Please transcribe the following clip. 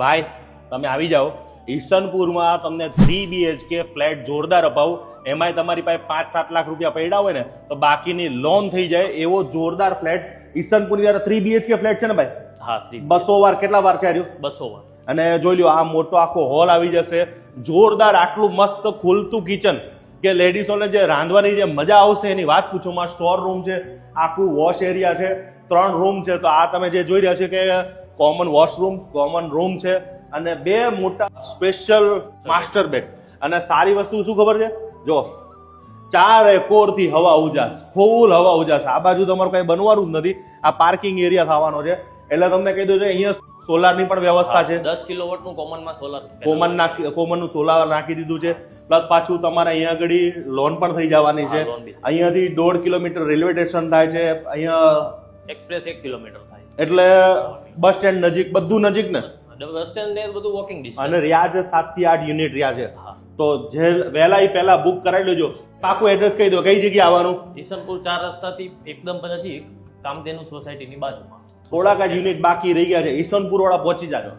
ભાઈ તમે આવી જાઓ. ઈસનપુરમાં તમને થ્રી બીએચકે ફ્લેટ જોરદાર અપાવું. એમાંય તમારી પાસે પાંચ સાત લાખ રૂપિયા પડ્યા હોય ને તો બાકીની લોન થઈ જાય એવો જોરદાર ફ્લેટ. ઈસનપુરની જયારે થ્રી બીએચકે ફ્લેટ છે ને ભાઈ? હા બસો વાર કેટલા વાર છે હાર્યું બસો વાર. અને જોઈ લ્યો આ મોટો આખો હોલ આવી જશે. જોરદાર આટલું મસ્ત ખુલતું કિચન કે લેડીઝોને જે રાંધવાની જે મજા આવશે એની વાત પૂછો. માં સ્ટોર રૂમ છે આખું વોશ એરિયા છે ત્રણ રૂમ છે. તો આ તમે જે જોઈ રહ્યા છો કે કોમન વોશરૂમ કોમન રૂમ છે અને બે મોટા સ્પેશિયલ માસ્ટર બેડ અને સારી વસ્તુ શું ખબર છે? જો ચારે કોરથી હવા ઉજાસ ફૂલ હવા ઉજાસ. આ બાજુ તમારું કઈ બનવાનું જ નથી. આ પાર્કિંગ એરિયા થવાનો છે. એટલે તમને કહી દઉં છે અહીંયા સોલારની પણ વ્યવસ્થા છે. દસ કિલો વોટનું કોમનમાં સોલાર કોમન નાખી કોમનનું સોલાર નાખી દીધું છે. પ્લસ પાછું તમારે અહીંયા આગળ લોન પણ થઈ જવાની છે. અહીંયાથી દોઢ કિલોમીટર રેલવે સ્ટેશન થાય છે. અહીંયા એક્સપ્રેસ એક કિલોમીટર થાય. એટલે બસ સ્ટેન્ડ નજીક બધું નજીક ને? બસ સ્ટેન્ડ ને બધું વોકિંગ ડિસ્ટન્સ અને રિયાજ સાતથી આઠ યુનિટ રહ્યા છે તો જે વહેલા એ પહેલા બુક કરાવી લેજો. પાકું એડ્રેસ કહી દો કઈ જગ્યાએ આવવાનું? ઈસનપુર ચાર રસ્તાથી એકદમ નજીક કામધેનુ સોસાયટીની બાજુમાં. થોડાક જ યુનિટ બાકી રહી ગયા છે. ઈસનપુર વાળા પહોંચી જાજો.